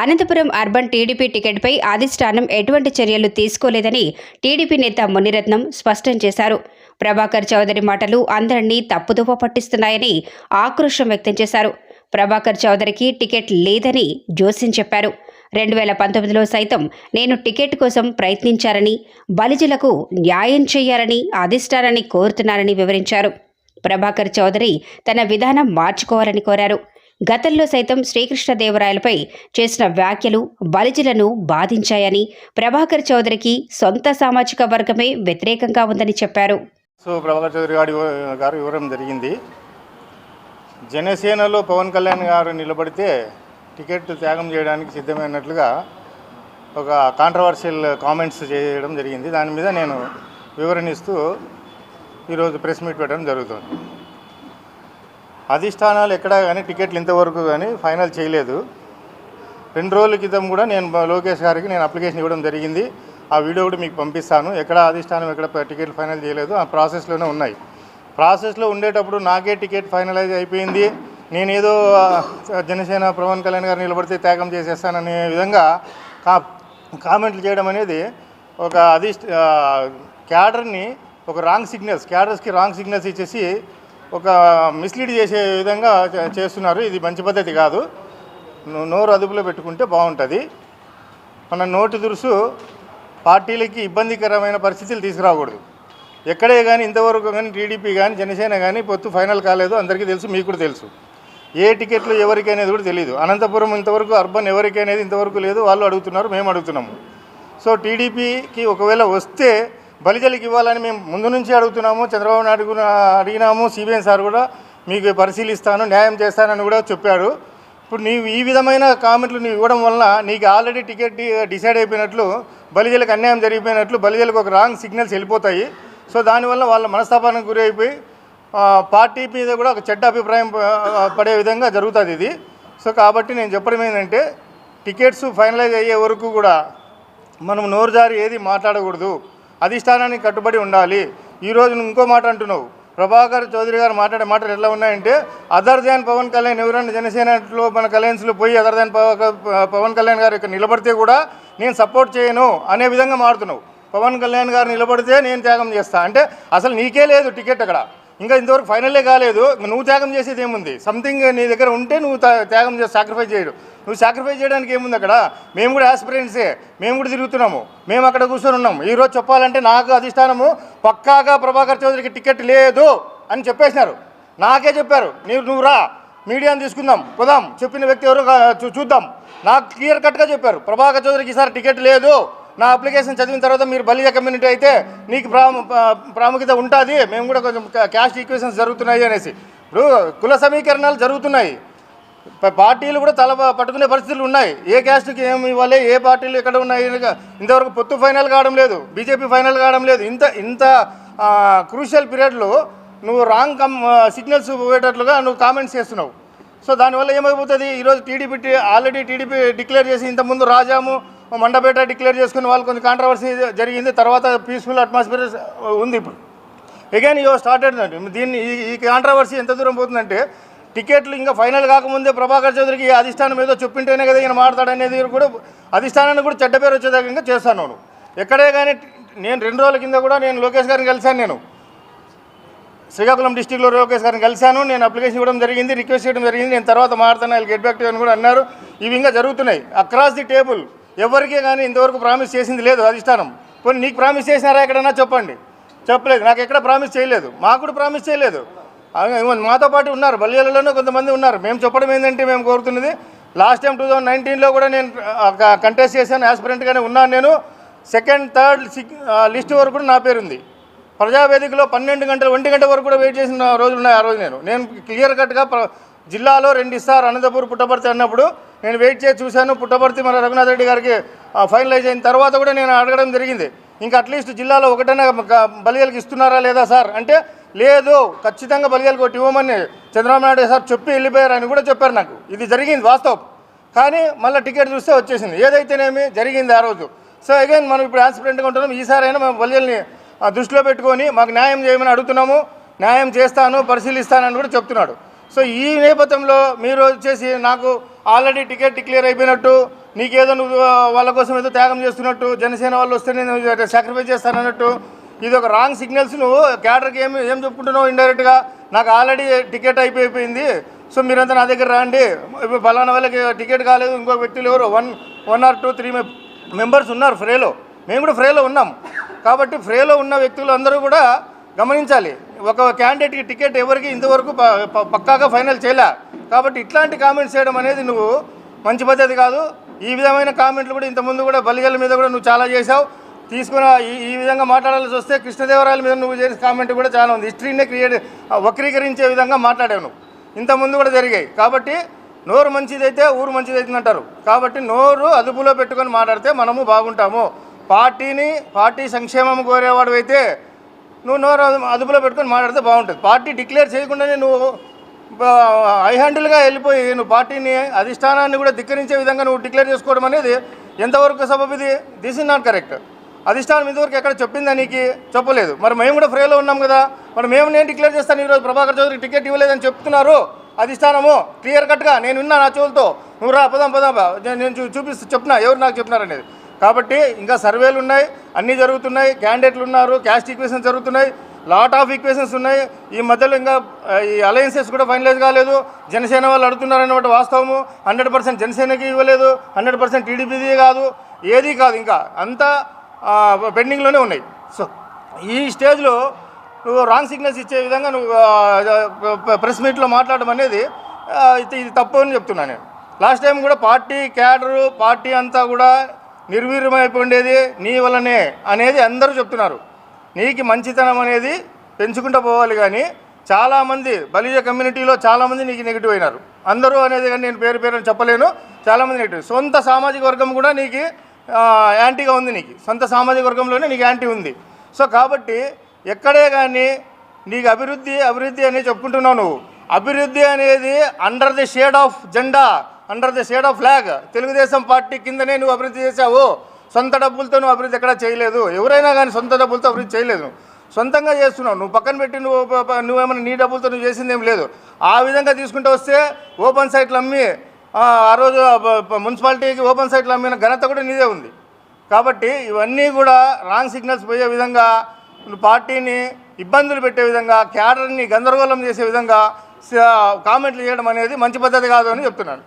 Anantapuram urban TDP టికెట్పై అధిష్టానం ఎటువంటి చర్యలు తీసుకోలేదని టీడీపీ నేత మునిరత్నం స్పష్టం చేశారు. ప్రభాకర్ చౌదరి మాటలు అందరినీ తప్పుదోవ పట్టిస్తున్నాయని ఆక్రోశం వ్యక్తం చేశారు. ప్రభాకర్ చౌదరికి టికెట్ లేదని జోస్యం చెప్పారు. రెండు వేల పంతొమ్మిదిలో సైతం నేను టికెట్ కోసం ప్రయత్నించారని బలిజులకు న్యాయం చేయాలని అధిష్టానాన్ని కోరుతున్నారని వివరించారు. ప్రభాకర్ చౌదరి తన విధానం మార్చుకోవాలని కోరారు. గతంలో సైతం శ్రీకృష్ణదేవరాయలపై చేసిన వ్యాఖ్యలు బలిజలను బాధించాయని ప్రభాకర్ చౌదరికి సొంత సామాజిక వర్గమే వ్యతిరేకంగా ఉందని చెప్పారు. సో ప్రభాకర్ చౌదరి గారి గారు వివరం జరిగింది. జనసేనలో పవన్ కళ్యాణ్ గారు నిలబడితే టికెట్ త్యాగం చేయడానికి సిద్ధమైనట్లుగా ఒక కాంట్రవర్షియల్ కామెంట్స్ చేయడం జరిగింది. దాని మీద నేను వివరణిస్తూ ఈరోజు ప్రెస్ మీట్ పెట్టడం జరుగుతుంది. అధిష్టానాలు ఎక్కడా కానీ టికెట్లు ఇంతవరకు కానీ ఫైనల్ చేయలేదు. రెండు రోజుల క్రితం కూడా నేను లోకేష్ గారికి నేను అప్లికేషన్ ఇవ్వడం జరిగింది. ఆ వీడియో కూడా మీకు పంపిస్తాను. ఎక్కడ అధిష్టానం ఎక్కడ టికెట్ ఫైనల్ చేయలేదు. ఆ ప్రాసెస్లోనే ఉన్నాయి. ప్రాసెస్లో ఉండేటప్పుడు నాకే టికెట్ ఫైనలైజ్ అయిపోయింది. నేనేదో జనసేన పవన్ కళ్యాణ్ గారు నిలబడితే త్యాగం చేసేస్తాననే విధంగా కా కామెంట్లు చేయడం అనేది ఒక అధిష్ట క్యాడర్ని ఒక రాంగ్ సిగ్నల్స్ క్యాడర్స్కి రాంగ్ సిగ్నల్స్ ఇచ్చేసి ఒక మిస్లీడ్ చేసే విధంగా చే- చేస్తున్నారు. ఇది మంచి పద్ధతి కాదు. నోరు అదుపులో పెట్టుకుంటే బాగుంటుంది. మన నోటి దురుసు పార్టీలకి ఇబ్బందికరమైన పరిస్థితులు తీసుకురాకూడదు. ఎక్కడే కానీ ఇంతవరకు కానీ టీడీపీ కానీ జనసేన కానీ పొత్తు ఫైనల్ కాలేదు. అందరికీ తెలుసు మీకు కూడా తెలుసు. ఏ టికెట్లు ఎవరికైనా కూడా తెలియదు అనంతపురం ఇంతవరకు అర్బన్ ఎవరికి ఇంతవరకు లేదు. వాళ్ళు అడుగుతున్నారు మేము అడుగుతున్నాము. సో టీడీపీకి ఒకవేళ వస్తే బలిజలికి ఇవ్వాలని మేము ముందు నుంచి అడుగుతున్నాము. చంద్రబాబు నాయుడు అడిగినాము. సిబిఎన్ సార్ కూడా మీకు పరిశీలిస్తాను న్యాయం చేస్తానని కూడా చెప్పాడు. ఇప్పుడు నీవు ఈ విధమైన కామెంట్లు నీవు ఇవ్వడం వలన నీకు ఆల్రెడీ టికెట్ డిసైడ్ అయిపోయినట్లు బలిజలకు అన్యాయం జరిగిపోయినట్లు బలిజలకు ఒక రాంగ్ సిగ్నల్స్ వెళ్ళిపోతాయి. సో దానివల్ల వాళ్ళ మనస్తాపానికి గురి అయిపోయి పార్టీ మీద కూడా ఒక చెడ్డ అభిప్రాయం పడే విధంగా జరుగుతుంది ఇది. సో కాబట్టి నేను చెప్పడం ఏంటంటే టికెట్స్ ఫైనలైజ్ అయ్యే వరకు కూడా మనం నోరు జారి ఏది మాట్లాడకూడదు. అధిష్టానానికి కట్టుబడి ఉండాలి. ఈరోజు నువ్వు ఇంకో మాట అంటున్నావు. ప్రభాకర్ చౌదరి గారు మాట్లాడే మాటలు ఎట్లా ఉన్నాయంటే అదర్ దాన్ పవన్ కళ్యాణ్ ఎవరైనా జనసేనలో మన కళ్యాణ్స్లో పోయి అదర్ దాన్ పవన్ కళ్యాణ్ గారు ఇక్కడ నిలబడితే కూడా నేను సపోర్ట్ చేయను అనే విధంగా మారుతున్నావు. పవన్ కళ్యాణ్ గారు నిలబడితే నేను త్యాగం చేస్తా. అంటే అసలు నీకే లేదు టికెట్ అక్కడ. ఇంకా ఇంతవరకు ఫైనలే కాలేదు. నువ్వు త్యాగం చేసేది ఏముంది? సంథింగ్ నీ దగ్గర ఉంటే నువ్వు త్యాగం చేసి సాక్రిఫైస్ చేయడు. నువ్వు సాక్రిఫైస్ చేయడానికి ఏముంది అక్కడ? మేము కూడా ఆస్పిరెంట్సే మేము కూడా తిరుగుతున్నాము. మేము అక్కడ కూర్చొని ఉన్నాము ఈరోజు చెప్పాలంటే నాకు అధిష్టానము పక్కాగా ప్రభాకర్ చౌదరికి టికెట్ లేదు అని చెప్పేసినారు. నాకే చెప్పారు. నీవు నువ్వు రా. మీడియాను తీసుకుందాం. పోదాం. చెప్పిన వ్యక్తి ఎవరు చూ- చూద్దాం. నాకు క్లియర్ కట్గా చెప్పారు. ప్రభాకర్ చౌదరికి ఈసారి టికెట్ లేదు. నా అప్లికేషన్ చదివిన తర్వాత మీరు బలిజ కమ్యూనిటీ అయితే నీకు ప్రాము ప్రాముఖ్యత ఉంటుంది. మేము కూడా కొంచెం క్యాస్ట్ ఈక్వేషన్స్ జరుగుతున్నాయి అనేసి. ఇప్పుడు కుల సమీకరణాలు జరుగుతున్నాయి. పార్టీలు కూడా తల పట్టుకునే పరిస్థితులు ఉన్నాయి. ఏ క్యాస్ట్కి ఏమి ఇవ్వాలి ఏ పార్టీలు ఎక్కడ ఉన్నాయి ఇంతవరకు పొత్తు ఫైనల్ కావడం లేదు బీజేపీ ఫైనల్ కావడం లేదు. ఇంత ఇంత క్రూషియల్ పీరియడ్లో నువ్వు రాంగ్ కమ్ సిగ్నల్స్ పోయేటట్లుగా నువ్వు కామెంట్స్ చేస్తున్నావు. సో దానివల్ల ఏమైపోతుంది? ఈరోజు టీడీపీ ఆల్రెడీ టీడీపీ డిక్లేర్ చేసి ఇంతకుముందు రాజాము మండపేట డిక్లేర్ చేసుకుని వాళ్ళు కొంచెం కాంట్రవర్సీ జరిగింది తర్వాత పీస్ఫుల్ అట్మాస్ఫియర్ ఉంది ఇప్పుడు. అగైన్ యూ స్టార్టెడ్ దీన్ని ఈ- ఈ కాంట్రవర్సీ ఎంత దూరం పోతుందంటే టికెట్లు ఇంకా ఫైనల్ కాకముందే ప్రభాకర్ చౌదరికి ఈ అధిష్టానం ఏదో చెప్పింటేనే కదా ఈయన మాట్లాడనేది కూడా అధిష్టానాన్ని కూడా చెడ్డ పేరు వచ్చేదాకా చేస్తాను ఎక్కడే కానీ నేను రెండు రోజుల కింద కూడా నేను లోకేష్ గారిని కలిశాను నేను. శ్రీకాకుళం డిస్టిక్లో లోకేష్ గారిని కలిశాను నేను అప్లికేషన్ ఇవ్వడం జరిగింది రిక్వెస్ట్ చేయడం జరిగింది నేను తర్వాత మాట్లాడతాను వాళ్ళు గెట్ బ్యాక్ టు అని కూడా అన్నారు. ఇవి ఇంకా జరుగుతున్నాయి. అక్రాస్ ది టేబుల్ ఎవరికే కానీ ఇంతవరకు ప్రామిస్ చేసింది లేదు అధిష్టానం. పోనీ నీకు ప్రామిస్ చేసినారా ఎక్కడన్నా చెప్పండి. చెప్పలేదు. నాకు ఎక్కడ ప్రామిస్ చేయలేదు. మాకు కూడా ప్రామిస్ చేయలేదు. మాతో పాటు ఉన్నారు బల్యాలలోనే కొంతమంది ఉన్నారు. మేము చెప్పడం ఏంటంటే మేము కోరుతున్నది లాస్ట్ టైం టూ థౌజండ్ నైన్టీన్లో కూడా నేను కంటెస్ట్ చేశాను యాస్పిరెంట్గానే ఉన్నాను నేను. సెకండ్ థర్డ్ లిస్ట్ వరకు కూడా నా పేరుంది. ప్రజావేదికలో పన్నెండు గంటలు ఒంటి గంట వరకు కూడా వెయిట్ చేసిన రోజులు ఉన్నాయి ఆ రోజు నేను. నేను క్లియర్ కట్గా జిల్లాలో రెండు ఇస్తారు అనంతపూర్ పుట్టపర్తి అన్నప్పుడు నేను వెయిట్ చేసి చూశాను. పుట్టపర్తి మన రఘునాథ్ రెడ్డి గారికి ఫైనలైజ్ అయిన తర్వాత కూడా నేను అడగడం జరిగింది. ఇంకా అట్లీస్ట్ జిల్లాలో ఒకటైనా క- ఇస్తున్నారా లేదా సార్? అంటే లేదు ఖచ్చితంగా బలియాలకు కొట్టి ఇవ్వమని చంద్రబాబు నాయుడు సార్ చెప్పి వెళ్ళిపోయారని కూడా చెప్పారు నాకు. ఇది జరిగింది వాస్తవం. కానీ మళ్ళీ టికెట్ చూస్తే వచ్చేసింది. ఏదైతేనేమి జరిగింది ఆ రోజు. సో అగైన్ మనం ఇప్పుడు ఆన్సిడెంట్గా ఉంటున్నాం. ఈసారైనా మేము బలిగల్ని దృష్టిలో పెట్టుకొని మాకు న్యాయం చేయమని అడుగుతున్నాము. న్యాయం చేస్తాను పరిశీలిస్తానని కూడా చెప్తున్నాడు. సో ఈ నేపథ్యంలో మీరు వచ్చేసి నాకు ఆల్రెడీ టికెట్ డిక్లేర్ అయిపోయినట్టు నీకేదో నువ్వు వాళ్ళ కోసం ఏదో త్యాగం చేస్తున్నట్టు జనసేన వాళ్ళు వస్తే నేను సాక్రిఫైస్ చేస్తానన్నట్టు ఇది ఒక రాంగ్ సిగ్నల్స్. నువ్వు క్యాడర్కి ఏమి ఏం చెప్పుకుంటున్నావు ఇండైరెక్ట్గా? నాకు ఆల్రెడీ టికెట్ అయిపోయిపోయింది. సో మీరంతా నా దగ్గర రండి. ఇప్పుడు ఫలానా వాళ్ళకి టికెట్ కాలేదు. ఇంకొక వ్యక్తులు ఎవరు? One one or two three members ఉన్నారు ఫ్రేలో. మేము కూడా ఫ్రేలో ఉన్నాం. కాబట్టి ఫ్రేలో ఉన్న వ్యక్తులు అందరూ కూడా గమనించాలి. ఒక క్యాండిడేట్కి టికెట్ ఎవరికి ఇంతవరకు పక్కాగా ఫైనల్ చేయలే. కాబట్టి ఇట్లాంటి కామెంట్స్ చేయడం అనేది నువ్వు మంచి పద్ధతి కాదు. ఈ విధమైన కామెంట్లు కూడా ఇంతకుముందు కూడా బలిగల మీద కూడా నువ్వు చాలా చేసావు తీసుకున్న ఈ విధంగా మాట్లాడాల్సి వస్తే కృష్ణదేవరాయల మీద నువ్వు చేసిన కామెంట్ కూడా చాలా ఉంది. హిస్టరీనే క్రియేట్ వక్రీకరించే విధంగా మాట్లాడావు నువ్వు. ఇంతకుముందు కూడా జరిగాయి. కాబట్టి నోరు మంచిదైతే ఊరు మంచిదైతుంది అంటారు కాబట్టి నోరు అదుపులో పెట్టుకొని మాట్లాడితే మనము బాగుంటాము. పార్టీని పార్టీ సంక్షేమం కోరేవాడు అయితే నువ్వు నోరు అదుపులో పెట్టుకొని మాట్లాడితే బాగుంటుంది. పార్టీ డిక్లేర్ చేయకుండానే నువ్వు ఐ హ్యాండిల్గా వెళ్ళిపోయి నువ్వు పార్టీని అధిష్టానాన్ని కూడా ధిక్కరించే విధంగా నువ్వు డిక్లేర్ చేసుకోవడం అనేది ఎంతవరకు సభ ఇది దిస్ ఇస్ నాట్ కరెక్ట్ అధిష్టానం ఇంతవరకు ఎక్కడ చెప్పిందా నీకు? చెప్పలేదు. మరి మేము కూడా ఫ్రీలో ఉన్నాం కదా. మరి మేము నేను డిక్లేర్ చేస్తాను ఈరోజు ప్రభాకర్ చౌదరికి టికెట్ ఇవ్వలేదని చెప్తున్నారు. అధిష్టానము క్లియర్ కట్గా నేను విన్నా నా చెవులతో. నువ్వు రా పదాం పదాం నేను చూ చూపిస్తూ చెప్తున్నా. ఎవరు నాకు చెప్తున్నారనేది కాబట్టి ఇంకా సర్వేలు ఉన్నాయి అన్నీ జరుగుతున్నాయి క్యాండిడేట్లు ఉన్నారు క్యాస్ట్ ఈక్వేషన్స్ జరుగుతున్నాయి లాట్ ఆఫ్ ఈక్వేషన్స్ ఉన్నాయి. ఈ మధ్యలో ఇంకా ఈ అలయన్సెస్ కూడా ఫైనలైజ్ కాలేదు. జనసేన వాళ్ళు అడుగుతున్నారన్నమాట వాస్తవము. హండ్రెడ్ పర్సెంట్ జనసేనకి ఇవ్వలేదు. హండ్రెడ్ పర్సెంట్ టీడీపీది కాదు. ఏది కాదు ఇంకా. అంతా పెండింగ్లోనే ఉన్నాయి. సో ఈ స్టేజ్లో నువ్వు రాంగ్ సిగ్నల్స్ ఇచ్చే విధంగా నువ్వు ప్రెస్ మీట్లో మాట్లాడడం అనేది ఇది తప్పు అని చెప్తున్నాను నేను. లాస్ట్ టైం కూడా పార్టీ క్యాడరు పార్టీ అంతా కూడా నిర్వీర్యమైపోయిండేది నీ వల్లనే అనేది అందరూ చెప్తున్నారు. నీకు మంచితనం అనేది పెంచుకుంటూ పోవాలి కానీ చాలామంది బలిజ కమ్యూనిటీలో చాలామంది నీకు నెగిటివ్ అయినారు. అందరూ అనేది కానీ నేను పేరు పేరు అని చెప్పలేను. చాలామంది నెగిటివ్. సొంత సామాజిక వర్గం కూడా నీకు యాంటీగా ఉంది నీకు. సొంత సామాజిక వర్గంలోనే నీకు యాంటీ ఉంది. సో కాబట్టి ఎక్కడే కానీ నీకు అభివృద్ధి అభివృద్ధి అని చెప్పుకుంటున్నావు నువ్వు. అభివృద్ధి అనేది అండర్ ది షేడ్ ఆఫ్ జెండా under the shade of flag Telugu Desam party కిందనే నువ్వు అభివృద్ధి చేశావు. సొంత డబ్బులతో నువ్వు అభివృద్ధి ఎక్కడా చేయలేదు. ఎవరైనా కానీ సొంత డబ్బులతో అభివృద్ధి చేయలేదు. సొంతంగా చేస్తున్నావు. నువ్వు పక్కన పెట్టి నువ్వు నువ్వేమైనా నీ డబ్బులతో నువ్వు చేసింది ఏం లేదు. ఆ విధంగా తీసుకుంటూ వస్తే ఓపెన్ సైట్లు అమ్మి ఆ రోజు మున్సిపాలిటీకి ఓపెన్ సైట్లు అమ్మిన ఘనత కూడా నీదే ఉంది. కాబట్టి ఇవన్నీ కూడా రాంగ్ సిగ్నల్స్ పోయే విధంగా పార్టీని ఇబ్బందులు పెట్టే విధంగా క్యాడర్ని గందరగోళం చేసే విధంగా కామెంట్లు చేయడం అనేది మంచి పద్ధతి కాదు అని చెప్తున్నాను.